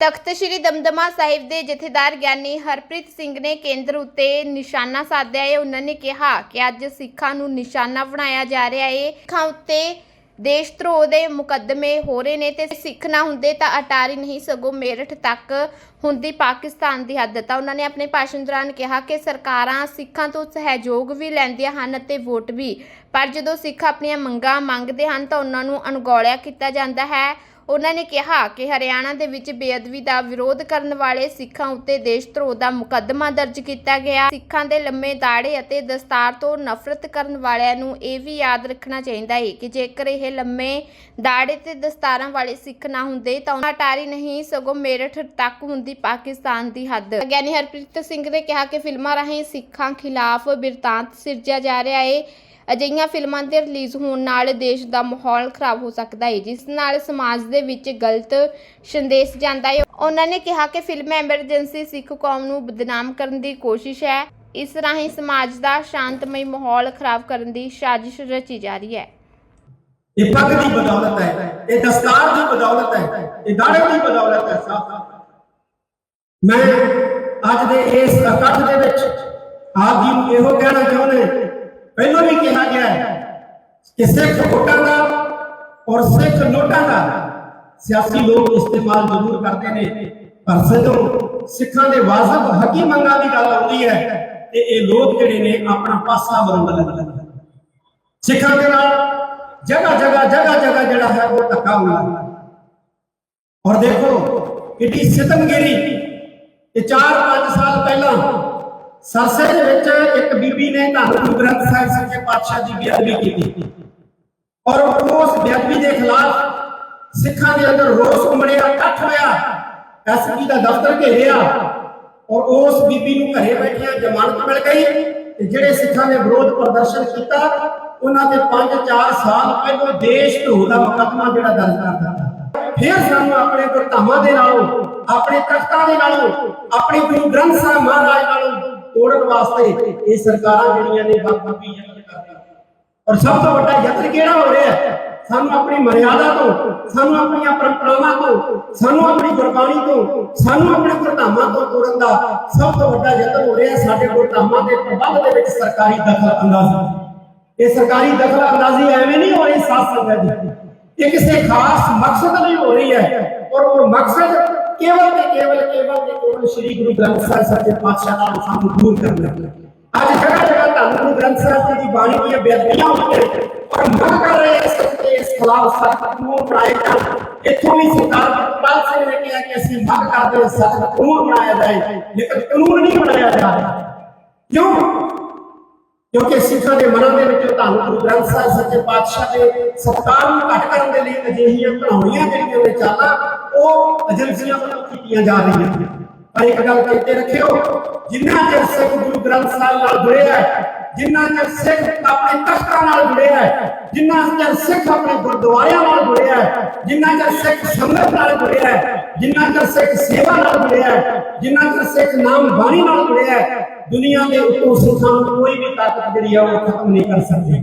ਤਖਤ ਸ੍ਰੀ ਦਮਦਮਾ ਸਾਹਿਬ ਦੇ ਜਥੇਦਾਰ ਗਿਆਨੀ ਹਰਪ੍ਰੀਤ ਸਿੰਘ ਨੇ ਕੇਂਦਰ ਉੱਤੇ ਨਿਸ਼ਾਨਾ ਸਾਧਿਆ ਹੈ। ਉਹਨਾਂ ਨੇ ਕਿਹਾ ਕਿ ਅੱਜ ਸਿੱਖਾਂ ਨੂੰ ਨਿਸ਼ਾਨਾ ਬਣਾਇਆ ਜਾ ਰਿਹਾ ਹੈ। ਸਿੱਖਾਂ ਉੱਤੇ ਦੇਸ਼ ਧਰੋਹ ਦੇ ਮੁਕੱਦਮੇ ਹੋ ਰਹੇ ਨੇ ਤੇ ਸਿੱਖ ਨਾ ਹੁੰਦੇ ਤਾਂ ਅਟਾਰੀ ਨਹੀਂ ਸਗੋਂ ਮੇਰਠ ਤੱਕ ਹੁੰਦੀ ਪਾਕਿਸਤਾਨ ਦੀ ਹੱਦ। ਤਾਂ ਉਹਨਾਂ ਨੇ ਆਪਣੇ ਭਾਸ਼ਣ ਦੌਰਾਨ ਕਿਹਾ ਕਿ ਸਰਕਾਰਾਂ ਸਿੱਖਾਂ ਤੋਂ ਸਹਿਯੋਗ ਵੀ ਲੈਂਦੀਆਂ ਹਨ ਅਤੇ ਵੋਟ ਵੀ। ਪਰ ਜਦੋਂ ਸਿੱਖ ਆਪਣੀਆਂ ਮੰਗਾਂ ਮੰਗਦੇ ਹਨ ਤਾਂ ਉਹਨਾਂ ਨੂੰ ਅਣਗੌਲਿਆ ਕੀਤਾ ਜਾਂਦਾ ਹੈ। ਉਹਨਾਂ ਨੇ ਕਿਹਾ ਕਿ ਹਰਿਆਣਾ ਦੇ ਵਿੱਚ ਬੇਅਦਬੀ ਦਾ ਵਿਰੋਧ ਕਰਨ ਵਾਲੇ ਸਿੱਖਾਂ ਉੱਤੇ ਦੇਸ਼ ਧਰੋਹ ਦਾ ਮੁਕੱਦਮਾ ਦਰਜ ਕੀਤਾ ਗਿਆ। ਸਿੱਖਾਂ ਦੇ ਲੰਮੇ ਦਾੜੇ ਅਤੇ ਦਸਤਾਰ ਤੋਂ ਨਫ਼ਰਤ ਕਰਨ ਵਾਲਿਆਂ ਨੂੰ ਇਹ ਵੀ ਯਾਦ ਰੱਖਣਾ ਚਾਹੀਦਾ ਹੈ ਕਿ ਜੇਕਰ ਇਹ ਲੰਮੇ ਦਾੜੇ ਤੇ ਦਸਤਾਰਾਂ ਵਾਲੇ ਸਿੱਖ ਨਾ ਹੁੰਦੇ ਤਾਂ ਉਹਨਾਂ ਟਾਰੀ ਨਹੀਂ, ਸਗੋਂ ਮੇਰਠ ਤੱਕ ਹੁੰਦੀ ਪਾਕਿਸਤਾਨ ਦੀ ਹੱਦ। ਗਿਆਨੀ ਹਰਪ੍ਰੀਤ ਸਿੰਘ ਨੇ ਕਿਹਾ ਕਿ ਫਿਲਮਾਂ ਰਾਹੀਂ ਸਿੱਖਾਂ ਖਿਲਾਫ ਬਿਰਤਾਂਤ ਸਿਰਜਿਆ ਜਾ ਰਿਹਾ ਹੈ ਅਜਿਹੀਆਂ ਫਿਲਮਾਂ ਦੇ ਰਿਲੀਜ਼ ਹੋਣ ਨਾਲ ਦੇਸ਼ ਦਾ ਮਾਹੌਲ ਖਰਾਬ ਹੋ ਸਕਦਾ ਹੈ, ਜਿਸ ਨਾਲ ਸਮਾਜ ਦੇ ਵਿੱਚ ਗਲਤ ਸੰਦੇਸ਼ ਜਾਂਦਾ ਹੈ। ਉਹਨਾਂ ਨੇ ਕਿਹਾ ਕਿ ਫਿਲਮ ਐਮਰਜੈਂਸੀ ਸਿੱਖ ਕੌਮ ਨੂੰ ਬਦਨਾਮ ਕਰਨ ਦੀ ਕੋਸ਼ਿਸ਼ ਹੈ। ਇਸ ਰਾਹੀਂ ਸਮਾਜ ਦਾ ਸ਼ਾਂਤਮਈ ਮਾਹੌਲ ਖਰਾਬ ਕਰਨ ਦੀ ਸਾਜ਼ਿਸ਼ ਰਚੀ ਜਾ ਰਹੀ ਹੈ। ਇਹ ਪੱਗ ਦੀ ਬਦੌਲਤ ਹੈ, ਇਹ ਦਸਤਾਰ ਦੀ ਬਦੌਲਤ ਹੈ, ਇਹ ਦਾੜੇ ਦੀ ਬਦੌਲਤ ਹੈ ਸਾਹਿਬ ਮੈਂ ਅੱਜ ਦੇ ਇਸ ਇਕੱਠ ਦੇ ਵਿੱਚ ਆਪ ਜੀ ਨੂੰ ਇਹੋ ਕਹਿਣਾ ਚਾਹੁੰਦੇ ਪਹਿਲਾਂ ਵੀ ਕਿਹਾ ਗਿਆ ਹੈ ਕਿ ਸਿੱਖ ਵੋਟਾਂ ਦਾ ਔਰ ਸਿੱਖ ਨੋਟਾਂ ਦਾ ਸਿਆਸੀ ਲੋਕ ਇਸਤੇਮਾਲ ਜ਼ਰੂਰ ਕਰਦੇ ਨੇ। ਪਰ ਜਦੋਂ ਸਿੱਖਾਂ ਦੇ ਵਾਜਬ ਹਕੀ ਮੰਗਾਂ ਦੀ ਗੱਲ ਆਉਂਦੀ ਹੈ, ਤੇ ਇਹ ਲੋਕ ਜਿਹੜੇ ਨੇ ਆਪਣਾ ਪਾਸਾ ਬਰੰਡ ਲੈਂਦੇ ਨੇ। ਸਿੱਖਾਂ ਦੇ ਨਾਲ ਜਗ੍ਹਾ ਜਗ੍ਹਾ ਜਗ੍ਹਾ ਜਗ੍ਹਾ ਜਿਹੜਾ ਹੈ ਉਹ ਧੱਕਾ ਹੁੰਦਾ ਹੈ ਔਰ ਦੇਖੋ ਕਿੰਨੀ ਸਿਤਮਗਿਰੀ। ਇਹ 4-5 ਸਾਲ ਪਹਿਲਾਂ ਸਰਸੇ ਦੇ ਵਿੱਚ ਇੱਕ ਬੀਬੀ ਨੇ ਧੰਨ ਗੁਰੂ ਗ੍ਰੰਥ ਸਾਹਿਬ ਸੱਚੇ ਪਾਤਸ਼ਾਹ ਦੀ ਬੇਅਦਬੀ ਕੀਤੀ। ਔਰ ਉਸ ਬੇਅਦਬੀ ਦੇ ਖਿਲਾਫ ਸਿੱਖਾਂ ਦੇ ਅੰਦਰ ਰੋਸ ਉਮੜਿਆ ਇਕੱਠ ਹੋਇਆ। ਐਸਪੀ ਦਾ ਦਫ਼ਤਰ ਘੇਰਿਆ ਔਰ ਉਸ ਬੀਬੀ ਨੂੰ ਘਰੇ ਬੈਠਿਆਂ ਜ਼ਮਾਨਤ ਮਿਲ ਗਈ ਤੇ ਜਿਹੜੇ ਸਿੱਖਾਂ ਨੇ ਵਿਰੋਧ ਪ੍ਰਦਰਸ਼ਨ ਕੀਤਾ, ਉਹਨਾਂ ਤੇ 5-4 ਸਾਲ ਪਹਿਲਾਂ ਦੇਸ਼ ਧਰੋ ਦਾ ਮੁਕੱਦਮਾ ਜਿਹੜਾ ਦਰਜ ਕਰ ਦਿੱਤਾ। ਫਿਰ ਸਾਨੂੰ ਆਪਣੇ ਗੁਰਧਾਮਾਂ ਦੇ ਨਾਲੋਂ, ਆਪਣੇ ਤਖਤਾਂ ਦੇ ਨਾਲੋਂ, ਆਪਣੇ ਗੁਰੂ ਗ੍ਰੰਥ ਸਾਹਿਬ ਮਹਾਰਾਜ ਨਾਲੋਂ ਤੋੜਨ ਵਾਸਤੇ ਇਹ ਸਰਕਾਰਾਂ ਜਿਹੜੀਆਂ ਨੇ ਬਾਪੂਪੀ ਯਤਨ ਔਰ ਸਭ ਤੋਂ ਵੱਡਾ ਯਤਨ ਕਿਹੜਾ ਹੋ ਰਿਹਾ ਹੈ? ਸਾਨੂੰ ਆਪਣੀ ਮਰਿਆਦਾ ਤੋਂ, ਸਾਨੂੰ ਆਪਣੀਆਂ ਪਰੰਪਰਾਵਾਂ ਤੋਂ, ਸਾਨੂੰ ਆਪਣੀ ਗੁਰਬਾਣੀ ਤੋਂ, ਸਾਨੂੰ ਆਪਣੇ ਗੁਰਧਾਮਾਂ ਤੋਂ ਤੋੜਨ ਦਾ ਸਭ ਤੋਂ ਵੱਡਾ ਯਤਨ ਹੋ ਰਿਹਾ ਸਾਡੇ ਗੁਰਧਾਮਾਂ ਦੇ ਪ੍ਰਬੰਧ ਦੇ ਵਿੱਚ ਸਰਕਾਰੀ ਦਖਲ ਅੰਦਾਜ਼ੀ। ਇਹ ਸਰਕਾਰੀ ਦਖਲ ਅੰਦਾਜ਼ੀ ਐਵੇਂ ਨਹੀਂ ਹੋ ਰਹੀ ਸਾਥ ਸੰਗਤ ਜੀ ਇਹ ਕਿਸੇ ਖਾਸ ਮਕਸਦ ਲਈ ਹੋ ਰਹੀ ਹੈ ਔਰ ਉਹ ਮਕਸਦ ਕੇਵਲ ਤੇ ਕੇਵਲ ਕੇਵਲ ਤੇ ਕੇਵਲ ਸ੍ਰੀ ਗੁਰੂ ਗ੍ਰੰਥ ਸਾਹਿਬ ਸੱਚੇ ਪਾਤਸ਼ਾਹ ਦਾ ਸਾਨੂੰ ਦੂਰ ਕਰਨਾ ਹੈ ਅੱਜ ਜਗ੍ਹਾ ਜਗ੍ਹਾ ਧੰਨ ਗੁਰੂ ਗ੍ਰੰਥ ਸਾਹਿਬ ਜੀ ਦੀ ਬਾਣੀ ਦੀਆਂ ਬੇਅਦਬੀਆਂ ਹੋਈਆਂ ਔਰ ਮੰਗ ਕਰ ਰਹੇ ਇਸ ਤੇ ਇਸ ਖਿਲਾਫ ਸਖਤ ਕਾਨੂੰਨ ਬਣਾਏ ਜਾਣ ਇੱਥੋਂ ਵੀ ਸਰਦਾਰ ਜਗਪਾਲ ਸਿੰਘ ਨੇ ਕਿਹਾ ਕਿ ਅਸੀਂ ਮੰਗ ਕਰਦੇ ਹਾਂ ਸਖਤ ਕਾਨੂੰਨ ਬਣਾਇਆ ਜਾਏ ਲੇਕਿਨ ਕਾਨੂੰਨ ਨਹੀਂ ਬਣਾਇਆ ਜਾ ਰਿਹਾ ਕਿਉਂ ਕਿਉਂਕਿ ਸਿੱਖਾਂ ਦੇ ਮਨਾਂ ਦੇ ਵਿੱਚ ਧੰਨ ਗੁਰੂ ਗ੍ਰੰਥ ਸਾਹਿਬ ਸੱਚੇ ਪਾਤਸ਼ਾਹ ਦੇ ਸਤਿਕਾਰ ਨੂੰ ਘਟ ਕਰਨ ਦੇ ਲਈ ਅਜਿਹੀਆਂ ਕਹਾਣੀਆਂ ਜਿਹੜੀਆਂ ਨੇ ਚਾਲਾਂ ਉਹ ਏਜੰਸੀਆਂ ਵੱਲੋਂ ਕੀਤੀਆਂ ਜਾ ਰਹੀਆਂ ਨੇ ਪਰ ਇੱਕ ਗੱਲ ਕਹਿੰਦੇ ਰੱਖਿਓ ਜਿੰਨਾ ਚਿਰ ਸਿੱਖ ਗੁਰੂ ਗ੍ਰੰਥ ਸਾਹਿਬ ਨਾਲ ਜੁੜਿਆ ਹੈ ਜਿੰਨਾ ਚਿਰ ਸਿੱਖ ਆਪਣੇ ਤਖਤਾਂ ਨਾਲ ਜੁੜਿਆ ਹੈ ਜਿੰਨਾ ਚਿਰ ਸਿੱਖ ਆਪਣੇ ਗੁਰਦੁਆਰਿਆਂ ਨਾਲ ਜੁੜਿਆ ਹੈ ਜਿੰਨਾ ਚਿਰ ਸਿੱਖ ਸੰਗਤ ਨਾਲ ਜੁੜਿਆ ਹੈ ਜਿੰਨਾ ਚਿਰ ਸਿੱਖ ਸੇਵਾ ਨਾਲ ਜੁੜਿਆ ਹੈ ਜਿੰਨਾ ਚਿਰ ਸਿੱਖ ਨਾਮ ਬਾਣੀ ਨਾਲ ਜੁੜਿਆ ਹੈ ਦੁਨੀਆ ਦੇ ਉੱਤੋਂ ਸਿੱਖਾਂ ਨੂੰ ਕੋਈ ਵੀ ਤਾਕਤ ਜਿਹੜੀ ਆ ਉਹ ਖਤਮ ਨਹੀਂ ਕਰ ਸਕਦੀ